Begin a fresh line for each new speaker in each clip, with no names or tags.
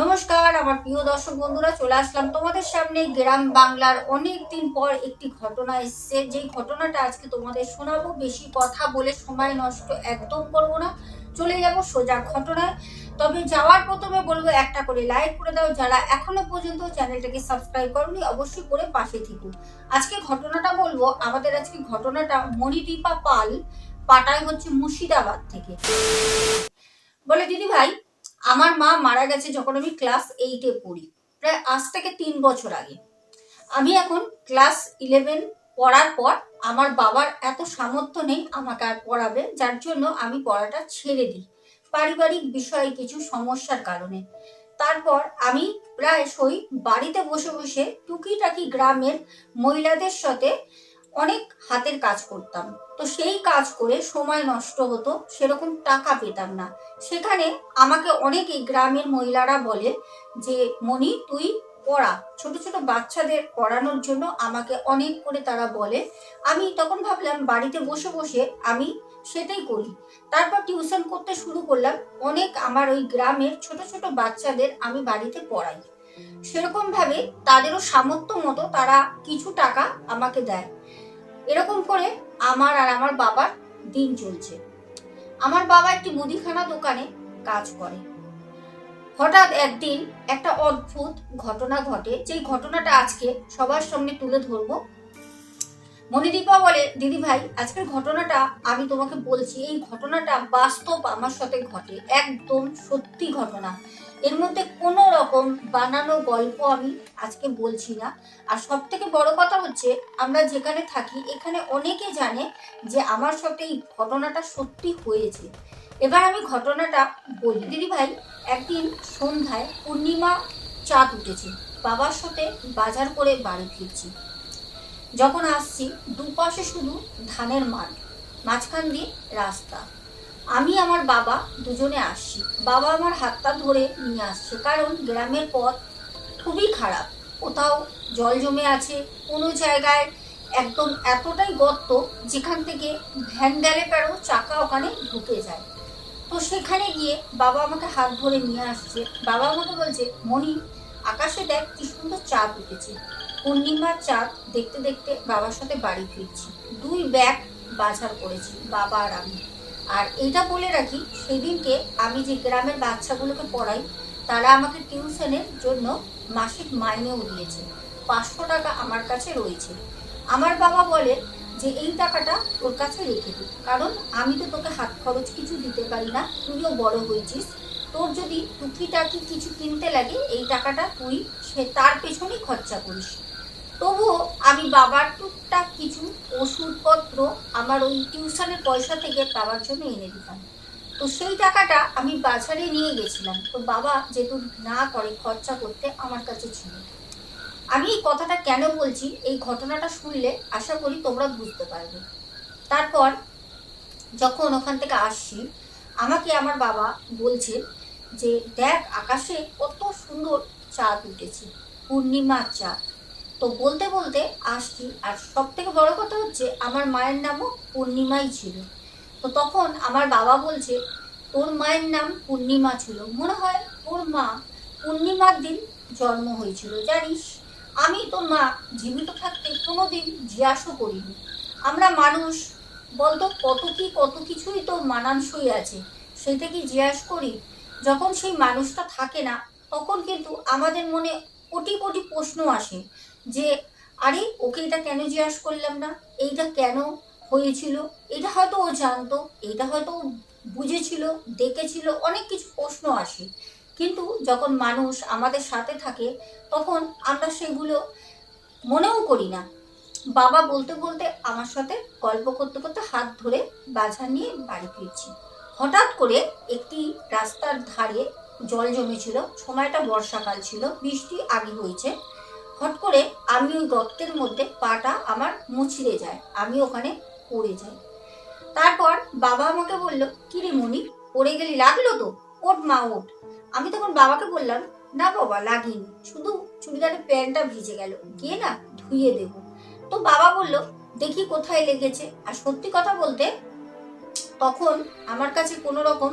নমস্কার, আমার প্রিয় দর্শক বন্ধুরা, চলে আসলাম তোমাদের সামনে। গ্রাম বাংলার অনেক দিন পর একটি ঘটনা এসছে। যেই ঘটনাটা আজকে তোমাদের শোনাবো, বেশি কথা বলে সময় নষ্ট একদম করব না। চলে যাব সোজা ঘটনায়। তবে যাওয়ার প্রথমে বলব, একটা করে লাইক করে দাও। যারা এখনও পর্যন্ত চ্যানেলটাকে সাবস্ক্রাইব করনি, অবশ্যই করে পাশে থেকো। আজকে ঘটনাটা বলব, আমাদের আজকে ঘটনাটা মণিদীপা পাল পাটায় হচ্ছে মুর্শিদাবাদ থেকে। বলে, দিদি ভাই আমার মা মারা গেছে যখন আমি ক্লাস এইটে পড়ি, প্রায় আজ থেকে তিন বছর আগে। আমি এখন ক্লাস ইলেভেন পড়ার পর আমার বাবার এত সামর্থ্য নেই আমাকে আর পড়াবে, যার জন্য আমি পড়াটা ছেড়ে দিই। পারিবারিক বিষয়ে কিছু সমস্যার কারণে। তারপর আমি প্রায়শই বাড়িতে বসে বসে টুকিটাকি গ্রামের মহিলাদের সাথে অনেক হাতের কাজ করতাম। তো সেই কাজ করে সময় নষ্ট হতো, সেরকম টাকা পেতাম না। সেখানে আমাকে অনেকেই গ্রামের মহিলারা বলে যে মনি তুই পড়া। ছোট ছোট বাচ্চাদের পড়ানোর জন্য আমাকে অনেক করে তারা বলে। আমি তখন ভাবলাম, বাড়িতে বসে বসে আমি সেটাই করি। তারপর টিউশন করতে শুরু করলাম। অনেক আমার ওই গ্রামের ছোট ছোট বাচ্চাদের আমি বাড়িতে পড়াই। সেরকম ভাবে তাদেরও সামর্থ্য মতো তারা কিছু টাকা আমাকে দেয়। এরকম করে আমার আর আমার বাবার দিন চলছে। আমার বাবা একটি মুদিখানা দোকানে কাজ করে। হঠাৎ একদিন একটা অদ্ভুত ঘটনা ঘটে। যেই ঘটনাটা আজকে সবার সামনে তুলে ধরবো মণিদীপা বলে, দিদি ভাই, আজকের ঘটনাটা আমি তোমাকে বলছি, এই ঘটনাটা বাস্তব আমার সাথে ঘটে, একদম সত্যি ঘটনা। এর মধ্যে কোনো রকম বানানো গল্প আমি আজকে বলছি না। আর সব থেকে বড় কথা হচ্ছে, আমরা যেখানে থাকি, এখানে অনেকে জানে যে আমার সাথে এই ঘটনাটা সত্যি হয়েছে। এবার আমি ঘটনাটা বলি। দিদি ভাই, একদিন সন্ধ্যায় পূর্ণিমা চাঁদ উঠেছে। বাবার সাথে বাজার করে বাড়ি ফিরছি। যখন আসছি, দুপাশে শুধু ধানের মাঠ, মাঝখান দিয়ে রাস্তা। আমি আমার বাবা দুজনে আসছি। বাবা আমার হাতটা ধরে নিয়ে আসছে কারণ গ্রামের পথ খুবই খারাপ। কোথাও জল জমে আছে, কোনো জায়গায় একদম এতটাই গর্ত যেখান থেকে ভ্যান গেলে পেরো চাকা ওখানে ঢুকে যায়। তো সেখানে গিয়ে বাবা আমাকে হাত ধরে নিয়ে আসছে। বাবা আমাকে বলছে মনি আকাশে দেখ কি সুন্দর চাঁদ উঠেছে। পূর্ণিমার চাঁদ দেখতে দেখতে বাবার সাথে বাড়ি ফিরছি। দুই ব্যাগ বাজার করেছি, বাবা আর আমি। আর এটা বলে রাখি, সেদিনকে আমি যে গ্রামের বাচ্চাগুলোকে পড়াই, তারা আমাকে টিউশনের জন্য মাসিক মাইনেও দিয়েছে। পাঁচশো টাকা আমার কাছে রয়েছে। আমার বাবা বলে যে, এই টাকাটা তোর কাছে রেখে দিই কারণ আমি তো তোকে হাত খরচ কিছু দিতে পারি না। তুইও বড় হয়েছিস। তোর যদি টুকিটাকি কিছু কিনতে লাগে, এই টাকাটা তুই সে তার পেছনেই খরচা করিস। তবুও আমি বাবার টুকটাক কিছু ওষুধপত্র আমার ওই টিউশনের পয়সা থেকে বাবার জন্য এনে দিতাম। তো সেই টাকাটা আমি বাজারে নিয়ে গেছিলাম। তো বাবা যেহেতু না করে খরচা করতে আমার কাছে ছিল। আমি এই কথাটা কেন বলছি? এই ঘটনাটা শুনলে আশা করি তোমরা বুঝতে পারবে। তারপর যখন ওখান থেকে আসছি, আমাকে আমার বাবা বলছে যে, দেখ আকাশে কত সুন্দর চাঁদ উঠেছে। পূর্ণিমার চাঁদ। তো বলতে বলতে আসছি, আর সব থেকে বড় কথা হচ্ছে আমার মায়ের নামও পূর্ণিমাই ছিল। তো তখন আমার বাবা বলছে, তোর মায়ের নাম পূর্ণিমা ছিল। মনে হয় তোর মা পূর্ণিমার দিন জন্ম হয়েছিল, জানিস। আমি তোর মা, জীবিত থাকতে কোনোদিন জিজ্ঞাসও করিনি। আমরা মানুষ, বলতো, কত কি, কত কিছুই তো মানানসই আছে। সেটা কি জিজ্ঞাস করি, যখন সেই মানুষটা থাকে না, তখন কিন্তু আমাদের মনে কোটি কোটি প্রশ্ন আসে। যে, আরে, ওকে এটা কেন জিজ্ঞাসা করলাম না? এইটা কেন হয়েছিল? এটা হয়তো ও জানতো এটা হয়তো ও বুঝেছিল, দেখেছিল, অনেক কিছু প্রশ্ন আসে। কিন্তু যখন মানুষ আমাদের সাথে থাকে, তখন আমরা সেগুলো মনেও করি না। বাবা বলতে বলতে আমার সাথে গল্প করতে করতে হাত ধরে বাজার নিয়ে বাড়ি ফিরছি। হঠাৎ করে একটি রাস্তার ধারে জল জমেছিল, সময়টা বর্ষাকাল ছিল, বৃষ্টি আগে হয়েছে। হট করে আমি ওই গর্তের মধ্যে পাটা আমার মুচড়ে যায়, আমি ওখানে পড়ে যাই। তারপর বাবা আমাকে বলল কি রে মনি পড়ে গেলি, লাগল তো? ওট মা ওট আমি তখন বাবাকে বললাম, না বাবা, লাগিনি। শুধু চুড়িদারের প্যান্টটা ভিজে গেল, গিয়ে না ধুয়ে দেব। তো বাবা বলল, দেখি কোথায় লেগেছে। আর সত্যি কথা বলতে, তখন আমার কাছে কোনো রকম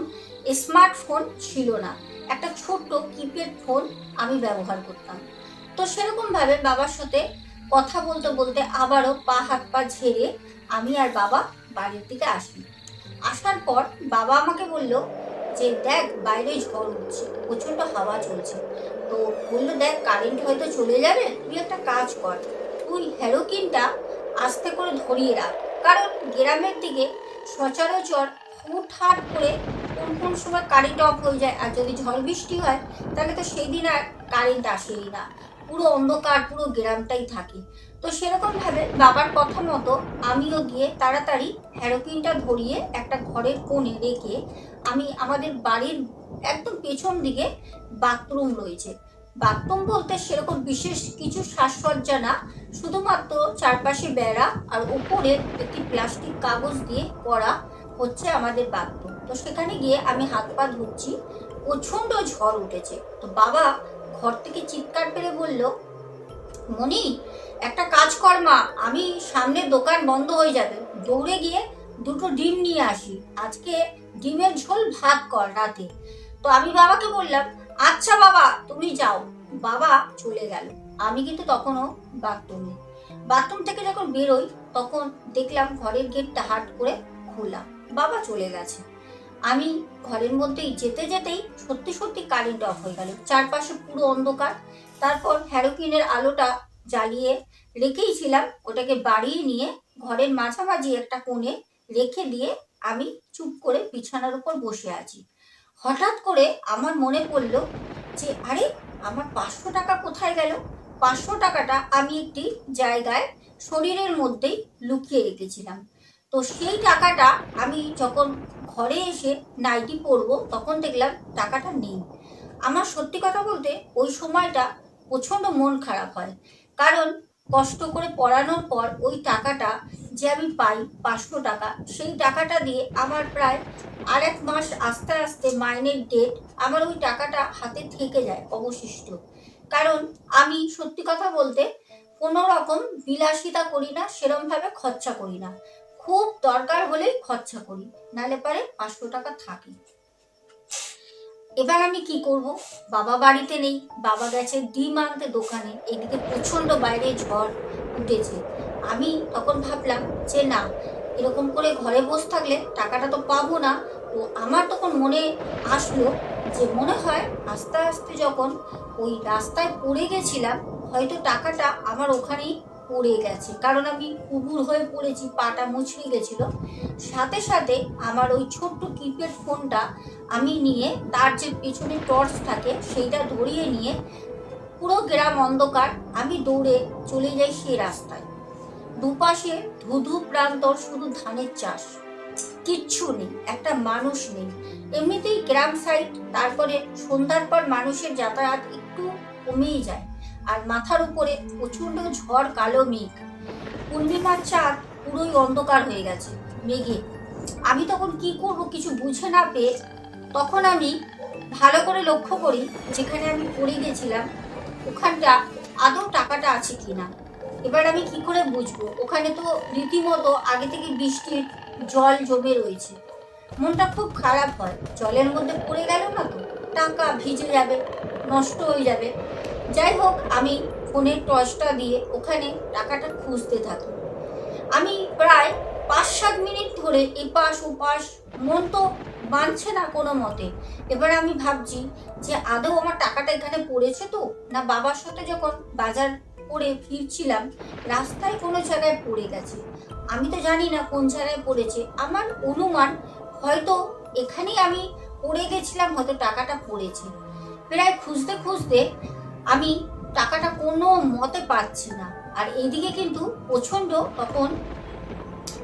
স্মার্টফোন ছিল না। একটা ছোট্ট কিপ্যাড ফোন আমি ব্যবহার করতাম। তো সেরকমভাবে বাবার সাথে কথা বলতে বলতে আবারও পা, হাত, পা ঝেড়ে আমি আর বাবা বাড়ির দিকে আসি আসার পর বাবা আমাকে বলল যে, দেখ বাইরে ঝড় উঠছে, প্রচণ্ড হাওয়া চলছে। তো বলল, দেখ কারেন্ট হয়তো চলে যাবে, তুই একটা কাজ কর, তুই হ্যারোকিনটা আস্তে করে ধরিয়ে রাখ। কারণ গ্রামের দিকে সচরাচর হুটহাট করে কোন কোন সময় কারেন্ট অফ হয়ে যায়, আর যদি ঝড় বৃষ্টি হয়, তাহলে তো সেই দিন আর কারেন্ট আসেই না। পুরো অন্ধকার, পুরো গ্রামটাই থাকে। তো সেরকমভাবে বাবার কথা মতো আমিও গিয়ে তাড়াতাড়ি হ্যারোকিনটা ধরিয়ে একটা ঘরের কোণে রেখে আমি আমাদের বাড়ির একদম পেছন দিকে বাথরুম রয়েছে। বাথরুম বলতে সেরকম বিশেষ কিছু সাজসজ্জা না, শুধুমাত্র চারপাশে বেড়া আর উপরে একটি প্লাস্টিক কাগজ দিয়ে করা হচ্ছে আমাদের বাথরুম তো সেখানে গিয়ে আমি হাত পা ধুচ্ছি, প্রচণ্ড ঝড় উঠেছে। তো বাবা ঘর থেকে চিৎকার পেরে বলল মনি একটা কাজ কর মা, আমি সামনের দোকান বন্ধ হয়ে যাবে। দৌড়ে গিয়ে দুটো ডিম নিয়ে আসি। আজকে ডিমের ঝোল ভাত কর রাতে। তো আমি বাবাকে বললাম আচ্ছা বাবা, তুমি যাও। বাবা চলে গেল। আমি কিন্তু তখনও বাথরুমে। বাথরুম থেকে যখন বেরোই, তখন দেখলাম ঘরের গেটটা হাট করে খোলা। বাবা চলে গেছে। আমি ঘরের মধ্যেই যেতে যেতেই সত্যি সত্যি কারেন্ট অফ হয়ে গেল। চারপাশে পুরো অন্ধকার। তারপর হ্যারোকিনের আলোটা জ্বালিয়ে রেখেই ছিলাম, ওটাকে বাড়িয়ে নিয়ে ঘরের মাঝামাঝি একটা কোণে রেখে দিয়ে আমি চুপ করে বিছানার উপর বসে আছি। হঠাৎ করে আমার মনে পড়ল যে, আরে, আমার পাঁচশো টাকা কোথায় গেল? পাঁচশো টাকাটা আমি একটি জায়গায় শরীরের মধ্যেই লুকিয়ে রেখেছিলাম। তো সেই টাকাটা আমি যখন ঘরে এসে নাইটি পরবো, তখন দেখলাম টাকাটা নেই। আমার সত্যি কথা বলতে ওই সময়টা প্রচণ্ড মন খারাপ হয়। কারণ কষ্ট করে পড়ানোর পর ওই টাকাটা যে আমি পাই পাঁচশো টাকা, সেই টাকাটা দিয়ে আমার প্রায় আর এক মাস আস্তে আস্তে মাইনের ডেট আমার ওই টাকাটা হাতে থেকে যায় অবশিষ্ট। কারণ আমি সত্যি কথা বলতে কোনো রকম বিলাসিতা করি না, সেরমভাবে খরচা করি না। খুব দরকার হলেই খরচা করি নালে পারে পাঁচশো টাকা থাকে। এবার আমি কি করব? বাবা বাড়িতে নেই, বাবা গেছে ডিম আনতে দোকানে, এদিকে প্রচণ্ড বাইরে ঝড় উঠেছে। আমি তখন ভাবলাম যে না, এরকম করে ঘরে বসে থাকলে টাকাটা তো পাবো না। তো আমার তখন মনে আসলো যে মনে হয় আস্তে আস্তে যখন ওই রাস্তায় পড়ে গেছিলাম, হয়তো টাকাটা আমার ওখানেই পড়ে গেছে। কারণ আমি উবুর হয়ে পড়েছি, পাটা মুচড়ে গেছিল। সাথে সাথে আমার ওই ছোট্ট কিপ্যাড ফোনটা আমি নিয়ে, তার যে পেছনে টর্চ থাকে, সেইটা ধরিয়ে নিয়ে, পুরো গ্রাম অন্ধকার, আমি দৌড়ে চলে যাই সেই রাস্তায়। দুপাশে ধুধু প্রান্তর শুধু ধানের চাষ। কিচ্ছু নেই, একটা মানুষ নেই। এমনিতেই গ্রাম সাইড তারপরে সন্ধ্যার পর মানুষের যাতায়াত একটু কমেই যায়। আর মাথার উপরে প্রচণ্ড ঝড়, কালো মেঘ। পূর্ণিমার চাঁদ পুরোই অন্ধকার হয়ে গেছে, মেঘে। আমি তখন কি করব কিছু বুঝে না পেয়ে তখন আমি ভালো করে লক্ষ্য করি যেখানে আমি পড়ে গেছিলাম, ওখানটা আদৌ টাকাটা আছে কিনা। এবার আমি কি করে বুঝব? ওখানে তো রীতিমতো আগে থেকে বৃষ্টির জল জমে রয়েছে। মনটা খুব খারাপ হয়। জলের মধ্যে পড়ে গেল না তো টাকা ভিজে যাবে, নষ্ট হয়ে যাবে। যাই হোক, আমি ফোনের টর্চটা দিয়ে ওখানে টাকাটা খুঁজতে থাকি। আমি প্রায় পাঁচ সাত মিনিট ধরে এপাশ ওপাশ মন তো মানছে না কোনো মতে। এবার আমি ভাবছি যে আদৌ আমার টাকাটা এখানে পড়েছে তো? না বাবার সাথে যখন বাজার করে ফিরছিলাম, রাস্তায় কোনো জায়গায় পড়ে গেছে। আমি তো জানি না কোন জায়গায় পড়েছে। আমার অনুমান হয়তো এখানেই আমি পড়ে গেছিলাম, হয়তো টাকাটা পড়েছে। প্রায় খুঁজতে খুঁজতে আমি টাকাটা কোনো মতে পাচ্ছি না। আর এইদিকে কিন্তু প্রচণ্ড তখন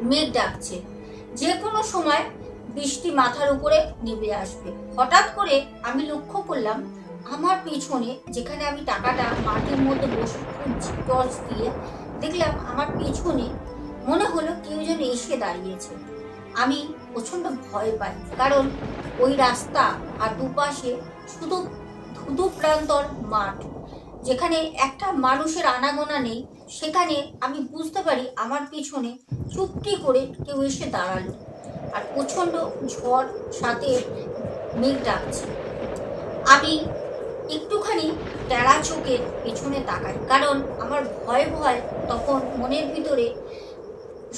মেঘ ডাকছে। যে কোনো সময় বৃষ্টি মাথার উপরে নেমে আসবে। হঠাৎ করে আমি লক্ষ্য করলাম, আমার পিছনে যেখানে আমি টাকাটা মাটির মধ্যে বসে খুঁজছি, টর্চ দিয়ে, দেখলাম আমার পিছনে মনে হলো কেউ যেন এসে দাঁড়িয়েছে। আমি প্রচণ্ড ভয় পাই, কারণ ওই রাস্তা আর দুপাশে শুধু ধুধু প্রান্তর মাঠ। যেখানে একটা মানুষের আনাগোনা নেই, সেখানে আমি বুঝতে পারি আমার পিছনে চুপটি করে কেউ এসে দাঁড়াল আর প্রচণ্ড ঝড় সাথে মেঘ ডাকছে। আমি একটুখানি টেরা চোখের পেছনে তাকাই, কারণ আমার ভয় ভয় তখন মনের ভিতরে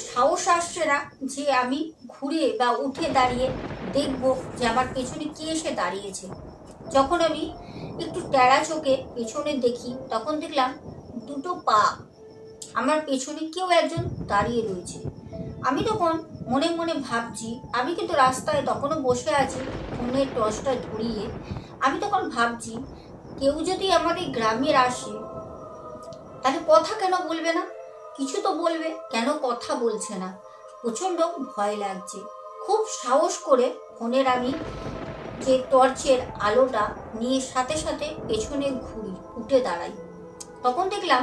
সাহস আসছে না যে আমি ঘুরে বা উঠে দাঁড়িয়ে দেখব যে আমার পেছনে কে এসে দাঁড়িয়েছে। যখন আমি একটু টেরা চোখে পেছনে দেখি, তখন দেখলাম দুটো পা। আমার পেছনে কেউ একজন দাঁড়িয়ে রয়েছে। আমি তখন মনে মনে ভাবছি, আমি কিন্তু রাস্তায় তখনও বসে আছি, ফোনের টর্চটা ধরিয়ে। আমি তখন ভাবছি, কেউ যদি আমাদের গ্রামের আসে, তাহলে কথা কেন বলবে না? কিছু তো বলবে, কেন কথা বলছে না? প্রচণ্ড ভয় লাগছে। খুব সাহস করে ফোনের আমি যে টর্চের আলোটা নিয়ে সাথে সাথে পেছনে ঘুরি, উঠে দাঁড়াই। তখন দেখলাম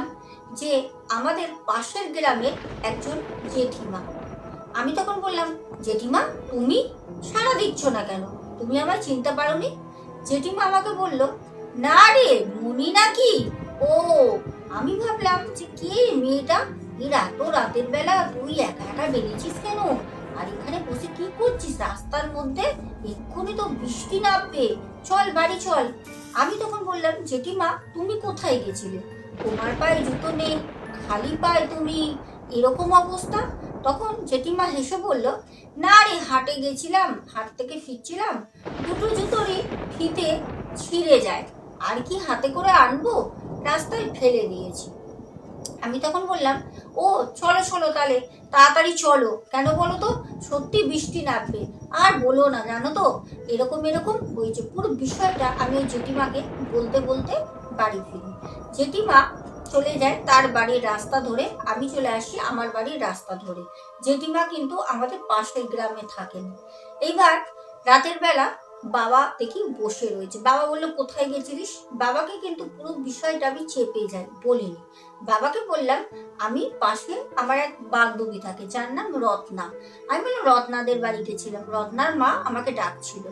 যে আমাদের পাশের গ্রামের একজন জেঠিমা। আমি তখন বললাম, জেঠিমা, তুমি সাড়া দিচ্ছ না কেন? তুমি আমার চিনতে পারোনি? জেঠিমা আমাকে বলল, না রে, মুনি নাকি? ও, আমি ভাবলাম যে কে মেয়েটা? এই এত রাতের বেলা তুই একা একা বেরিয়েছিস কেন? আর এখানে বসে কি করছিস রাস্তার মধ্যে? এক্ষুনি তো বৃষ্টি নামবে। চল বাড়ি চল। আমি তখন বললাম, জেঠিমা, তুমি কোথায় গেছিলে? তোমার পায়ে জুতো নেই, খালি পায়ে তুমি। এরকম অবস্থা? তখন জেঠিমা হেসে বলল, না রে, হাটে গেছিলাম, হাট থেকে ফিরছিলাম। দুটো জুতোরই ফিতে ছিঁড়ে যায়। আর কি হাতে করে আনব? রাস্তায় ফেলে দিয়েছি। আমি তখন বললাম, ও, চলো চলো তাহলে। তাড়াতাড়ি চলো। কেন বলো তো? সত্যি বৃষ্টি নামবে। আর বলো না, জানো তো, এরকম এরকম হয়েছে পুরো বিষয়টা আমি ওই জেঠিমাকে বলতে বলতে বাড়ি ফিরি। জেঠিমা চলে যায় তার বাড়ির রাস্তা ধরে, আমি চলে আসি আমার বাড়ির রাস্তা ধরে। জেঠিমা কিন্তু আমাদের পাশের গ্রামে থাকেন। এইবার রাতের বেলা বাবা দেখি বসে রয়েছে। বাবা বলল, কোথায় গেছিলিস? বাবাকে কিন্তু পুরো বিষয়টা আমি চেপে যাই, বলিনি। বাবাকে বললাম, আমি পাশে আমার এক বান্ধবী থাকে, যার নাম রত্না। আমি বললাম, রত্নাদের বাড়িতে ছিলাম। রত্নার মা আমাকে ডাকছিল।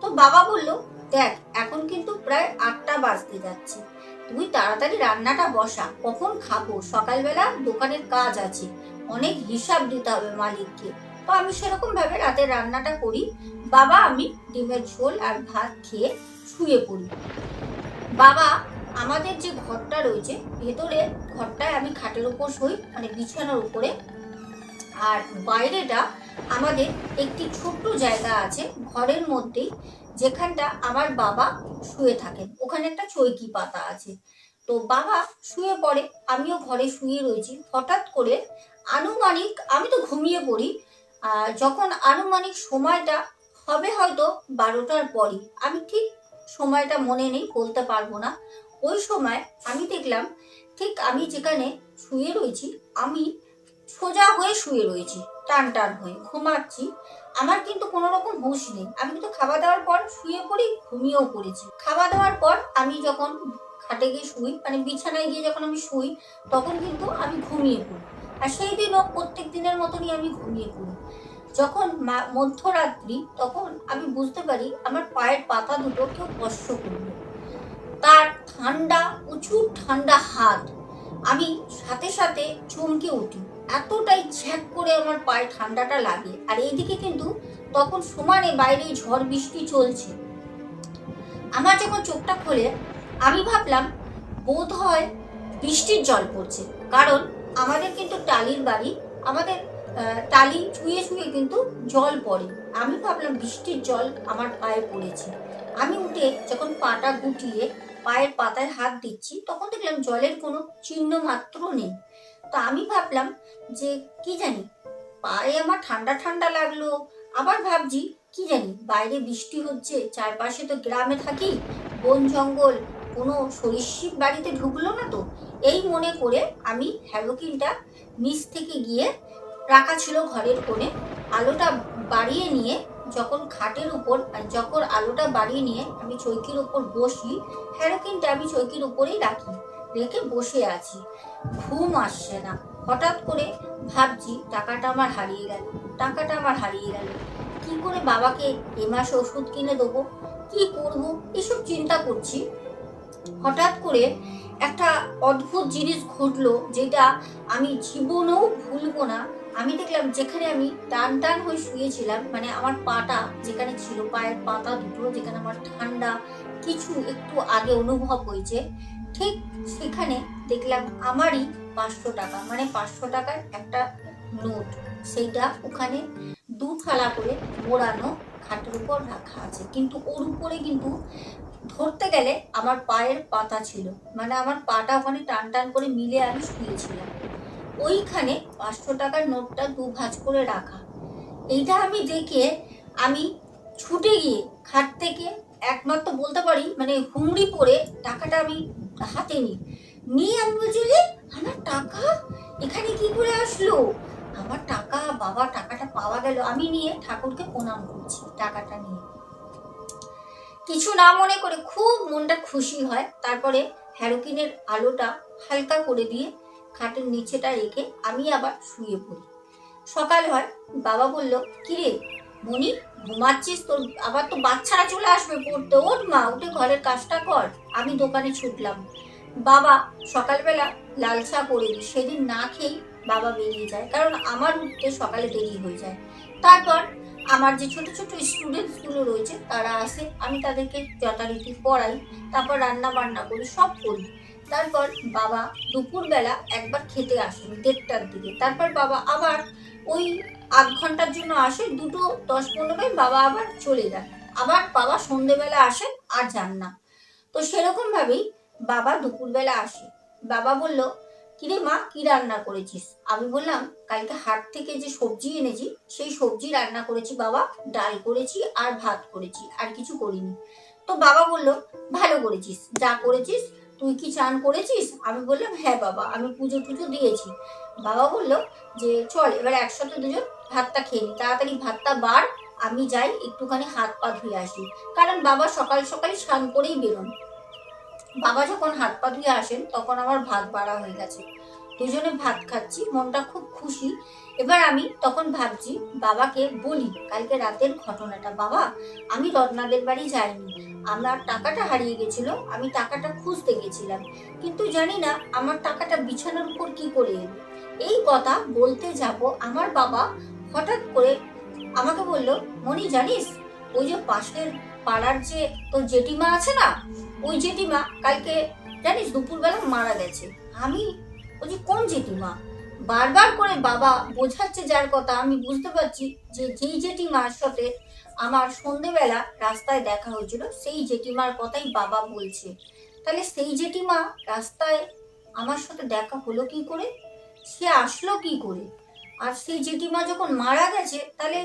তো বাবা বলল, দেখ, এখন কিন্তু প্রায় আটটা বাজতে যাচ্ছে। তুই তাড়াতাড়ি রান্নাটা বসা, কখন খাব? সকালবেলা দোকানের কাজ আছে, অনেক হিসাব দিতে হবে মালিককে। তো আমি সেরকম ভাবে রাতের রান্নাটা করি। বাবা, আমি ডিমের ঝোল আর ভাত খেয়ে শুয়ে পড়ি। বাবা আমাদের যে ঘরটা রয়েছে, ভেতরে ঘরটায় আমি খাটের উপর শুই মানে বিছানার উপরে। আর বাইরেটা আমাদের একটি ছোট্ট জায়গা আছে, ঘরের মধ্যেই, যেখানটা আমার বাবা শুয়ে থাকেন। ওখানে একটা চৈকি পাতা আছে। তো বাবা শুয়ে পড়ে, আমিও ঘরে শুয়ে রয়েছি। হঠাৎ করে আনুমানিক, আমি তো ঘুমিয়ে পড়ি যখন আনুমানিক সময়টা হবে হয়তো বারোটার পরই। আমি ঠিক সময়টা মনে নেই, বলতে পারব না। ওই সময় আমি দেখলাম, ঠিক আমি যেখানে শুয়ে রয়েছি, আমি সোজা হয়ে শুয়ে রয়েছি, টান টান হয়ে ঘুমাচ্ছি। আমার কিন্তু কোনো রকম হুঁশ নেই। আমি কিন্তু খাওয়া দাওয়ার পর শুয়ে পড়ি, ঘুমিয়েও পড়েছি। খাওয়া দাওয়ার পর আমি যখন খাটে গিয়ে শুই মানে বিছানায় গিয়ে যখন আমি শুই, তখন কিন্তু আমি ঘুমিয়ে পড়ি। আর সেই দিনও প্রত্যেক দিনের মতনই আমি ঘুমিয়ে পড়ি। যখন মধ্যরাত্রি, তখন আমি বুঝতে পারি আমার পায়ের পাতা দুটো কেউ স্পর্শ করল তার ঠান্ডা প্রচুর ঠান্ডা হাত। আমি সাথে সাথে চমকে উঠি। এতটাই ছ্যাক করে আমার পায়ে ঠান্ডাটা লাগে। আর এইদিকে কিন্তু তখন সমানে বাইরে ঝড় বৃষ্টি চলছে। আমার যখন চোখটা খোলে, আমি ভাবলাম, বোধ হয় বৃষ্টির জল পড়ছে। কারণ আমাদের কিন্তু টালির বাড়ি, আমাদের টালি ছুঁয়ে ছুঁয়ে কিন্তু জল পড়ে। আমি ভাবলাম, বৃষ্টির জল আমার পায়ে পড়েছে। আমি উঠে যখন পাটা গুটিয়ে পায়ের পাতায় হাত দিচ্ছি, তখন দেখলাম জলের কোনো চিহ্ন মাত্র নেই। তো আমি ভাবলাম যে কি জানি, পায়ে আমার ঠান্ডা ঠান্ডা লাগল। আবার ভাবছি, কি জানি, বাইরে বৃষ্টি হচ্ছে, চারপাশে তো গ্রামে থাকি, বন জঙ্গল, কোনো সরীসৃপ বাড়িতে ঢুকলো না তো? এই মনে করে আমি হ্যালোকিনটা নিচ থেকে গিয়ে রাখা ছিল ঘরের কোণে, আলোটা বাড়িয়ে নিয়ে যখন খাটের উপর আর যখন আলোটা বাড়িয়ে নিয়ে আমি চৌকির উপর বসি হ্যালোকিনটা আমি চৌকির উপরেই রাখি, রেখে বসে আছি। ঘুম আসছে না। হঠাৎ করে ভাবছি, টাকাটা আমার হারিয়ে গেল, টাকাটা আমার হারিয়ে গেল। কি করে বাবাকে এ মাসে ওষুধ কিনে দেবো? কি করব? এসব চিন্তা করছি। হঠাৎ করে একটা অদ্ভুত জিনিস ঘটলো, যেটা আমি জীবনেও ভুলবো না। আমি দেখলাম যেখানে আমি টান টান হয়ে শুয়েছিলাম মানে আমার পাটা যেখানে ছিল, পায়ের পাতা দুটো যেখানে আমার ঠান্ডা, কিছু একটু আগে অনুভব হয়েছে, ঠিক সেখানে দেখলাম আমারই পাঁচশো টাকা মানে পাঁচশো টাকার একটা নোট, সেইটা ওখানে দু থালা করে মোড়ানো খাটের উপর রাখা আছে, কিন্তু ওর উপরে কিন্তু ধরতে গেলে আমার পায়ের পাতা ছিল মানে আমার পাটা ওখানে টান টান করে মিলে আমি শুয়েছিলাম। ওইখানে পাঁচশো টাকার নোটটা দু ভাঁজ করে রাখা। এইটা আমি দেখে আমি ছুটে গিয়ে খাট থেকে একমাত্র বলতে পারি মানে হুমড়ি পড়ে টাকাটা আমি হাতে নিই। নিয়ে আমি বলছি "এ, আমার টাকা? এখানে কি করে আসলো? আমার টাকা বাবা টাকাটা পাওয়া গেল। আমি নিয়ে ঠাকুরকে প্রণাম করছি টাকাটা নিয়ে। কিছু না মনে করে খুব মনটা খুশি হয়। তারপরে হ্যারোকিনের আলোটা হালকা করে দিয়ে খাটের নিচেটা রেখে আমি আবার শুয়ে পড়ি। সকাল হয়, বাবা বলল, কিরে, মনি, ঘুমাচ্ছিস তোর? আবার তো বাচ্চারা চলে আসবে পড়তে। ওঠ মা, উঠে ঘরের কাজটা কর। আমি দোকানে ছুটলাম। বাবা সকালবেলা লাল চা করে দিই সেদিন না খেয়েই বাবা বেরিয়ে যায়, কারণ আমার উঠতে সকালে দেরি হয়ে যায়। তারপর আমার যে ছোট ছোট স্টুডেন্টসগুলো রয়েছে, তারা আসে। আমি তাদেরকে যথারীতি পড়াই, তারপর রান্না বান্না করি, সব করি। তারপর বাবা দুপুরবেলা একবার খেতে আসেন দেড়টার দিকে। তারপর বাবা আবার ওই আধ ঘণ্টার জন্য আসে, দুটো দশ পনেরোয় বাবা আবার চলে যান। আবার বাবা সন্ধেবেলা আসেন আর যান না। তো সেরকম ভাবেই বাবা দুপুরবেলা আসে। বাবা বলল, কিরে মা, কি রান্না করেছিস? আমি বললাম, কালকে হাট থেকে যে সবজি এনেছি, সেই সবজি রান্না করেছি বাবা। ডাল করেছি আর ভাত করেছি, আর কিছু করিনি। তো বাবা বলল, ভালো করেছিস, যা করেছিস তুই কি চান করেছিস? আমি বললাম হ্যাঁ বাবা, আমি পুজো টুজো দিয়েছি। বাবা বলল যে, চল, এবার একসাথে দুজন ভাতটা খেয়ে নি। তাড়াতাড়ি ভাতটা বার, আমি যাই, একটুখানি হাত পা ধুয়ে আসি। কারণ বাবা সকাল সকাল স্নান করেই বেরোন। বাবা যখন হাত পা ধুয়ে আসেন, তখন আমার ভাত বাড়া হয়ে গেছে। দুজনে ভাত খাচ্ছি, মনটা খুব খুশি। এবার আমি তখন ভাবছি, বাবাকে বলি, কালকে রাতের ঘটনাটা। বাবা, আমি রত্নাদের বাড়ি যাইনি। আমার টাকাটা হারিয়ে গেছিল, আমি টাকাটা খুঁজতে গেছিলাম। কিন্তু জানি না, আমার টাকাটা বিছানার উপর কি করে এলো। এই কথা বলতে যাব, আমার বাবা হঠাৎ করে আমাকে বলল মনি জানিস, ওই যে পাশের পাড়ার যে তোর জেঠিমা আছে না, ওই জেঠিমা কালকে, জানিস, দুপুরবেলা মারা গেছে। আমি ওই যে কোন জেঠিমা? বারবার করে বাবা বোঝাচ্ছে যার কথা আমি বুঝতে পারছি যে যেই জেঠিমার সাথে আমার সন্ধেবেলা রাস্তায় দেখা হয়েছিল, সেই জেঠিমার কথাই বাবা বলছে। তাহলে সেই জেঠিমা রাস্তায় আমার সাথে দেখা হলো কি করে? সে আসলো কি করে? আর সেই জেঠিমা যখন মারা গেছে, তাহলে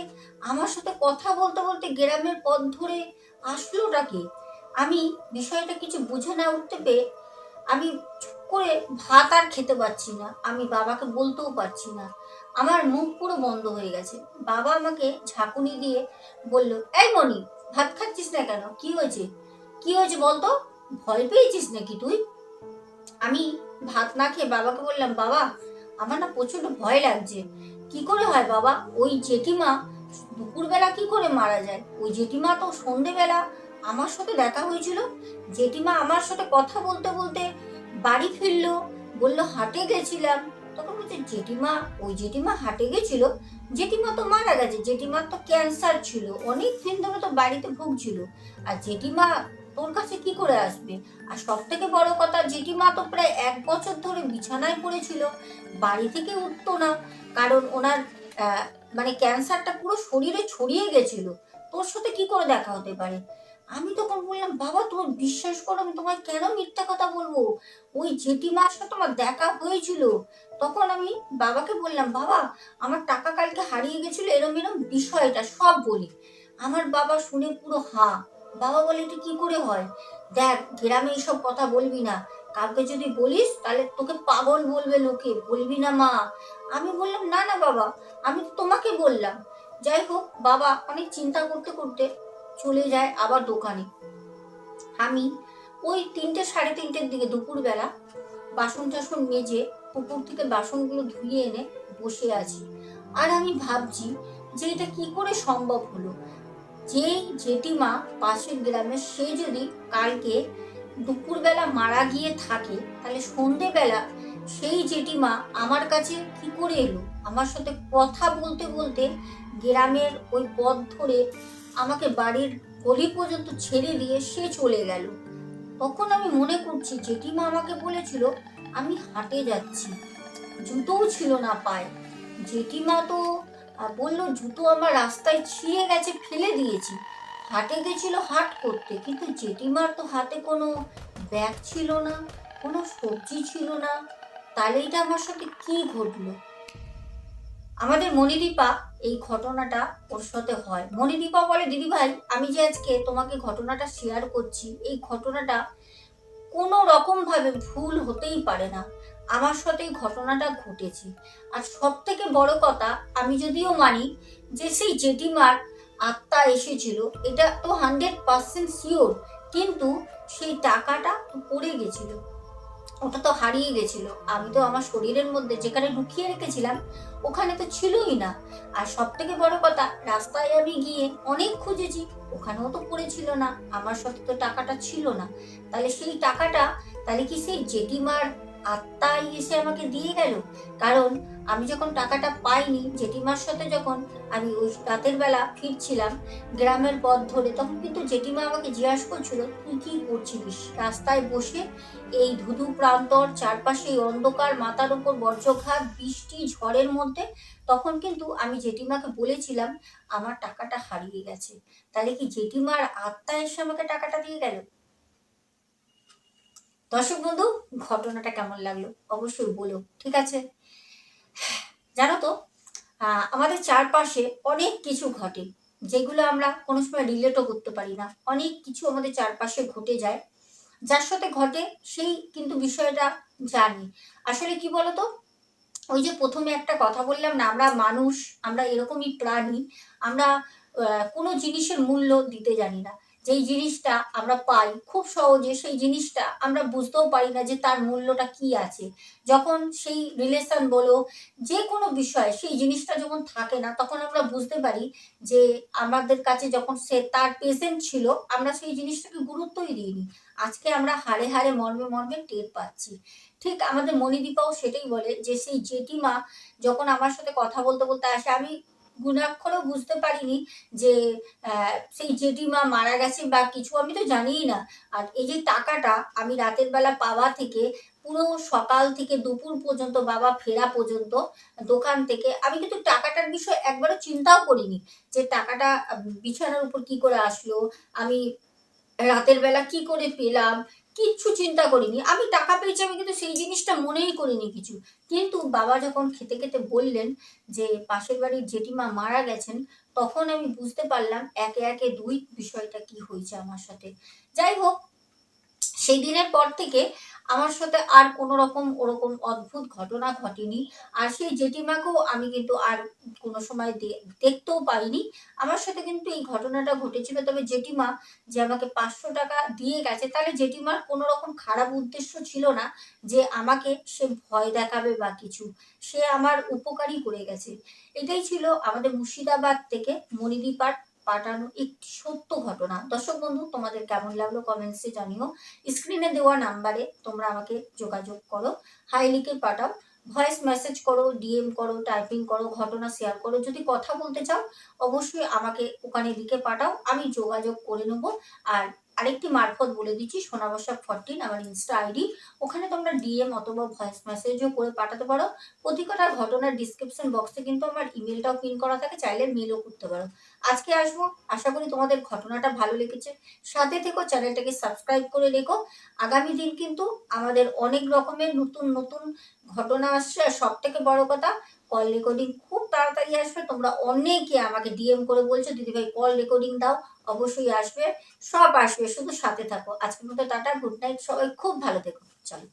আমার সাথে কথা বলতে বলতে গ্রামের পথ ধরে আসলোটা কি? আমি বিষয়টা কিছু বুঝে না উঠতে পেয়ে আমি করে ভাত আর খেতে পারছি না। আমি বাবাকে বলতেও পারছি না। আমার মুখ পুরো বন্ধ হয়ে গেছে। বাবা আমাকে ঝাঁকুনি দিয়ে বলল, এই মনি, ভাত খাচ্ছিস না কেন? কি হয়েছে? কি হয়েছে বলতো? ভয় পেয়েছিস নাকি তুই? আমি ভাত না খেয়ে বাবাকে বললাম, বাবা, আমার না প্রচণ্ড ভয় লাগছে। কি করে হয় বাবা? ওই জেঠিমা দুপুরবেলা কি করে মারা যায়? ওই জেঠিমা তো সন্ধেবেলা আমার সাথে দেখা হয়েছিল। জেঠিমা আমার সাথে কথা বলতে বলতে বাড়ি ফিরলো, বলল, হাটে গেছিলাম। তখন বলছে, জেঠিমা, ওই জেঠিমা হাটে গেছিল? জেঠিমা তো মারা গেছে জেঠিমার তো ক্যান্সার ছিল, অনেক দিন ধরে তো বাড়িতে ভুগছিল। আর জেঠিমা তোর কাছে কি করে আসবে? আর সব থেকে বড় কথা, জেঠিমা তো প্রায় এক বছর ধরে বিছানায় পড়েছিল, বাড়ি থেকে উঠতো না। কারণ ওনার মানে ক্যান্সারটা পুরো শরীরে ছড়িয়ে গেছিল। তোর সাথে কি করে দেখা হতে পারে? আমি তখন বললাম, বাবা তোমার বিশ্বাস করো, আমি তোমায় কেন মিথ্যা কথা বলব? ওই জেঠিমার সাথে তোমার দেখা হয়েছিল। তখন আমি বাবাকে বললাম, বাবা, আমার টাকা কালকে হারিয়ে গেছিল, এরম এরম বিষয়টা, সব বলি। আমার বাবা শুনে পুরো হা। বাবা বলে, এটা কি করে হয়? দেখ, গ্রামে এইসব কথা বলবি না। কাউকে যদি বলিস, তাহলে তোকে পাগল বলবে লোকে, বলবি না মা। আমি বললাম, না না বাবা, আমি তোমাকে বললাম। যাই হোক, বাবা অনেক চিন্তা করতে করতে চলে যায় আবার দোকানে। আমি ওই তিনটে সাড়ে তিনটের দিকে দুপুরবেলা বাসন টাসন মেজে পুকুর থেকে বাসনগুলো ধুয়ে এনে বসে আছি। আর আমি ভাবছি যে এটা কি করে সম্ভব হলো? যেই জেঠিমা পাশের গ্রামে সে যদি কালকে দুপুরবেলা মারা গিয়ে থাকে, তাহলে সন্ধেবেলা সেই জেঠিমা আমার কাছে কি করে এলো? আমার সাথে কথা বলতে বলতে গ্রামের ওই পথ ধরে আমাকে বাড়ির গলি পর্যন্ত ছেড়ে দিয়ে সে চলে গেল। তখন আমি মনে করছি, জেঠিমা আমাকে বলেছিল, আমি হাটে যাচ্ছি। জুতোও ছিল না পায়ে। জেঠিমা তো বলল, জুতো আমার রাস্তায় ছিঁড়ে গেছে, ফেলে দিয়েছি। হাটে গেছিল হাট করতে, কিন্তু জেঠিমার তো হাতে কোনো ব্যাগ ছিল না, কোনো সবজি ছিল না। তাহলে এটা আমার সাথে কি ঘটলো? আমাদের মণিদীপা এই ঘটনাটা ওর সাথে হয়। মণিদীপা বলে, দিদি ভাই, আমি যে আজকে তোমাকে ঘটনাটা শেয়ার করছি, এই ঘটনাটা কোনো রকম ভাবে ভুল হতেই পারে না। আমার সাথে এই ঘটনাটা ঘটেছে। আর সব থেকে বড় কথা, আমি যদিও মানি যে সেই জেঠিমার আত্মা এসেছিল, এটা তো হান্ড্রেড পার্সেন্ট শিওর কিন্তু সেই টাকাটা পড়ে গেছিল। ওটা তো হারিয়ে গেছিল। আমি তো আমার শরীরের মধ্যে যেখানে লুকিয়ে রেখেছিলাম, ওখানে তো ছিলই না। আর সব থেকে বড় কথা, রাস্তায় আমি গিয়ে অনেক খুঁজেছি, ওখানেও তো পড়েছিল না। আমার সাথে তো টাকাটা ছিল না। তাহলে সেই টাকাটা, তাহলে কি সেই জেঠিমার আত্মাই এসে আমাকে দিয়ে গেল। কারণ আমি যখন টাকাটা পাইনি, জেঠিমার সাথে যখন আমি ওই রাতের বেলা ফিরছিলাম গ্রামের পথ ধরে, তখন কিন্তু জেঠিমা আমাকে জিজ্ঞাসা করছিল, তুই কি করছিলিস? রাস্তায় বসে এই ধুধু প্রান্তর চারপাশে এই অন্ধকার, মাথার উপর বজ্রঘাত, বৃষ্টি, ঝড়ের মধ্যে, তখন কিন্তু আমি জেঠিমাকে বলেছিলাম, আমার টাকাটা হারিয়ে গেছে। তাহলে কি জেঠিমার আত্মা এসে আমাকে টাকাটা দিয়ে গেল? দর্শক বন্ধু, ঘটনাটা কেমন লাগল? অবশ্যই বলো, ঠিক আছে? জানো তো আমাদের চারপাশে অনেক কিছু ঘটে, যেগুলো আমরা কোনো সময় রিলেটও করতে পারি না। অনেক কিছু আমাদের চারপাশে ঘটে যায়, যার সাথে ঘটে সেই কিন্তু বিষয়টা জানি। আসলে কি বলতো ওই যে প্রথমে একটা কথা বললাম না, আমরা মানুষ, আমরা এরকমই প্রাণী, আমরা কোনো জিনিসের মূল্য দিতে জানি না। যেই জিনিসটা আমরা পাই, খুব সহজে সেই জিনিসটা আমরা বুঝতেও পারি না যে তার মূল্যটা কি আছে। যখন সেই রিলেশন বলো, যে কোনো বিষয়ে সেই জিনিসটা যখন থাকে না, তখন আমরা বুঝতে পারি যে আমাদের কাছে যখন সে তার প্রেজেন্ট ছিল, আমরা সেই জিনিসটাকে গুরুত্বই দিইনি। আজকে আমরা হারে হারে মর্মে মর্মে টের পাচ্ছি। ঠিক আমাদের মণিদীপাও সেটাই বলে যে সেই জেঠিমা যখন আমার সাথে কথা বলতে বলতে আসে, আমি গুণাক্ষরও বুঝতে পারিনি যে সেই জেঠিমা মারা গেছে বা কিছু আমি তো জানিই না। আর এই যে টাকাটা আমি রাতের বেলা পাওয়া থেকে পুরো সকাল থেকে দুপুর পর্যন্ত বাবা ফেরা পর্যন্ত দোকান থেকে আমি কিন্তু টাকাটার বিষয়ে একবারও চিন্তাও করিনি যে টাকাটা বিছানার উপর কি করে আসলো, আমি রাতের বেলা কি করে পেলাম কিচ্ছু চিন্তা করিনি। আমি টাকা পেয়েছি, আমি কিন্তু সেই জিনিসটা মনেই করিনি কিছু। কিন্তু বাবা যখন খেতে খেতে বললেন যে পাশের বাড়ির জেঠিমা মারা গেছেন, তখন আমি বুঝতে পারলাম একে একে দুই বিষয়টা কি হয়েছে আমার সাথে। যাই হোক, সেই দিনের পর থেকে আমার সাথে আর কোনো রকম ওরকম অদ্ভুত ঘটনা ঘটেনি। আর সেই জেঠিমাকেও আমি কিন্তু আর কোনো সময় দেখতেও পাইনি। আমার সাথে কিন্তু এই ঘটনাটা ঘটেছিল। তবে জেঠিমা যে আমাকে পাঁচশো টাকা দিয়ে গেছে, তাহলে জেঠিমার কোনো রকম খারাপ উদ্দেশ্য ছিল না যে আমাকে সে ভয় দেখাবে বা কিছু। সে আমার উপকারই করে গেছে। এটাই ছিল আমাদের মুর্শিদাবাদ থেকে মণিদীপার পাঠানো একটি সত্য ঘটনা। দর্শক বন্ধু, তোমাদের কেমন লাগল কমেন্টসে জানিও। স্ক্রিনে দেওয়া নাম্বারে তোমরা আমাকে যোগাযোগ করো। হাই লিখে পাঠাও ভয়েস মেসেজ করো ডিএম করো টাইপিং করো, ঘটনা শেয়ার করো। যদি কথা বলতে চাও, অবশ্যই আমাকে ওখানে লিখে পাঠাও। আমি যোগাযোগ করে নেব। আর আরেকটি মারফত বলে দিচ্ছি সোনাবসা ফরটিন আমার ইনস্টা আইডি ওখানে তোমরা ডিএম অথবা ভয়েস মেসেজও করে পাঠাতে পারো। প্রতিকটা ঘটনার ডিসক্রিপশন বক্সে কিন্তু আমার ইমেলটাও পিন করা থাকে, চাইলে মেলও করতে পারো। আজকে আসব, আশা করি তোমাদের ঘটনাটা ভালো লেগেছে। সাথে থেকো, চ্যানেলটাকে সাবস্ক্রাইব করে রেখো। আগামী দিন কিন্তু আমাদের অনেক রকমের নতুন নতুন ঘটনা আসছে। আর সব থেকে বড় কথা কল রেকর্ডিং খুব তাড়াতাড়ি আসবে। তোমরা অনেকে আমাকে ডিএম করে বলছো, দিদিভাই কল রেকর্ডিং দাও, অবশ্যই আসবে, সব আসবে, শুধু সাথে থাকো। আজকের মতো টাটা গুড নাইট সবাই খুব ভালো থেকো। চলো।